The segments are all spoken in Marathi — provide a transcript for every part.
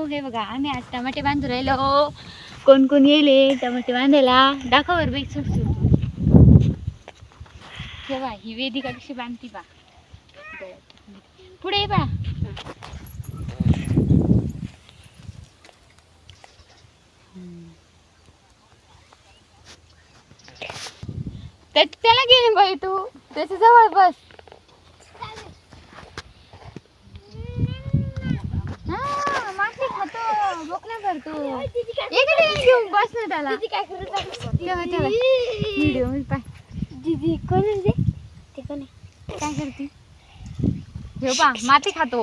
हो, हे बघा आम्ही आज टमाटे बांधू राहिलो. कोण कोण येले टमाटे बांधायला? दाखवर बाई सुट सुट. हे बा ही वेदिका कशी बांधती बा. पुढे ये बा. त्या- त्याला गेली बाई तू. त्याच्याजवळ बस हा, माती खातो बोकना करतो इकडे ये घेऊन बस ना त्याला. काय करत आहे? तेव्हा तेव्हा व्हिडिओ मी पाय दीदी कोण आहे ते ते कोण आहे? काय करते? पा माती खातो.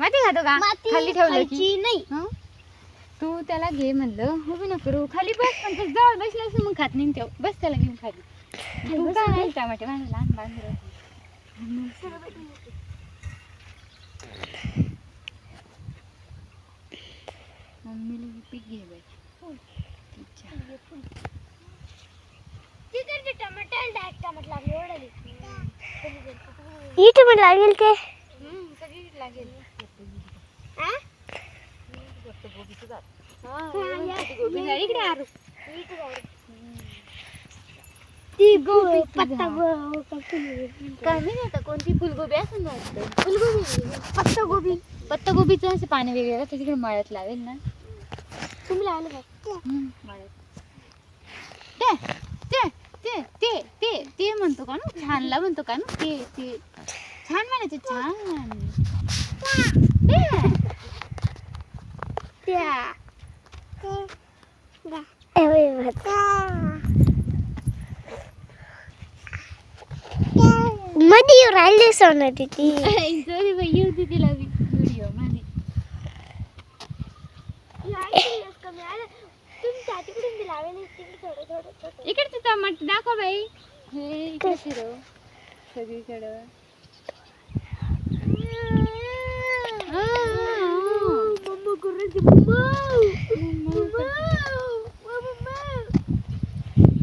माती खातो का? माती खाली ठेवलं की. नाही. हं? तू त्याला घे म्हणलं. उभी नको करू खाली बस पण जवळ बसला असं मग खात नाही ठेव. बस त्याला घेऊन खाली. तू काय नाही? टमाटे बांधा लहान बांधलं मम्मीला हे पीक घे बाई तिच्या. तिकडचे टमाटे आणि डायरेक्ट टमाट लागले एवढं ही टमाट लागेल ते. हा? ती गोबी पत्ता आता कोणती? फुलगोबी असं वाटतं. फुलगोबी. पत्ता गोबी. पत्ता गोबीचं असं पाणी वेगळं राहतं तिकडे मळ्यात लावेल ना. तुम्ही लावलं का? मळ्यात. ते ते ते ते ते ते म्हणतो का ना छानला म्हणतो का ना ते ते छान म्हणायचं छान ते. त्या एवढे मध्ये राहिले सोनं तिथे सॉरी बाई येऊ दे तिला व्हिडिओमध्ये इकडचं टमाट दाखव बाई. हे इकडे फिरव सगळीकडं. आ,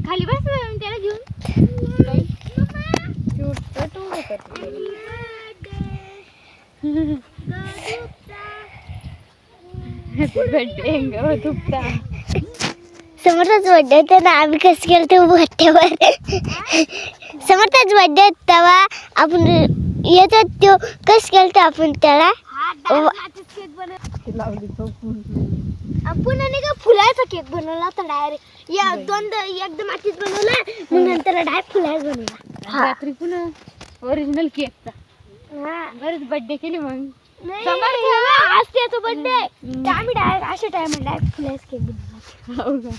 खाली बस त्याला घेऊन. birthday, गं, दुपटा. समर्थाच बर्थडे होता ना आम्ही कसं केलं ते भट्ट्यावर समर्थाच बर्थडे होता तेव्हा. आपण येतात तो कसं केलं तर आपण त्याला? आपण आणि का फुलाचा केक बनवला होता डायरेक्ट या दोनदा एकदम आधीच बनवला मग नंतर डायरेक्ट फुलाचा बनवला. रात्री पुन्हा ओरिजिनल केकचा. बरेच बर्थडे केली मग. आज त्याचा बर्थडे आम्ही डायरेक्ट अशा टायमा डायरेक्ट फुलाचा केक हो का?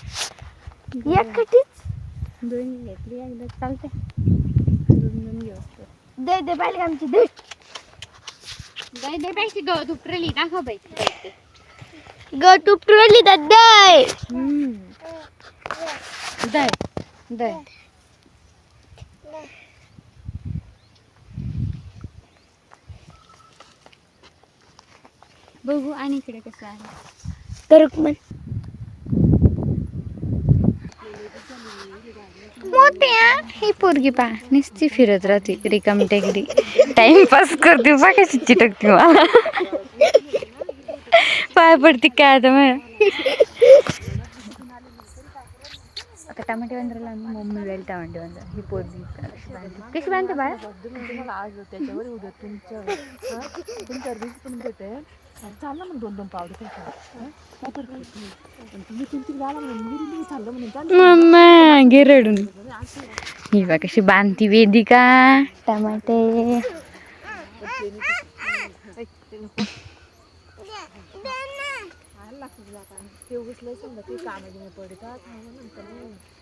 एक कटीच दोन घेतली एकदा चालते दोन दोन घेऊ दे दे पाहिजे आमची दे. दे गं दाखव दे. बघू आणि इकडे कसं आहे. करूक मन मोठ्या ही? पोरगी पा नुसती फिरत राहते रिकामी टेकडी. टाइमपास करते पा कशी चिटकते मला पाय पडते काय आता मग आता टमाटे आम्ही मम्मी जाईल टमाटे बांधा ही पोरगी कशी बांधते? कशी बांधते बाळा? तुम्हाला आज त्याच्यावर उद्या तुमच्या हा? तुमच्या पण भेटे चाललं मग दोन दोन पावडे तुम्ही तुमची झाला म्हणून मी चाललं म्हणून. चाललं मम्मा घे रडून. ही बा कशी बांधती वेदिका. टमाटे. ते उगसलं समजा ते कामे बिमे पडतात नंतर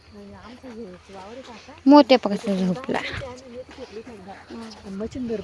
नाही आमचं वावर आहे काका मोठ्या पकसा झोपला मचिंदर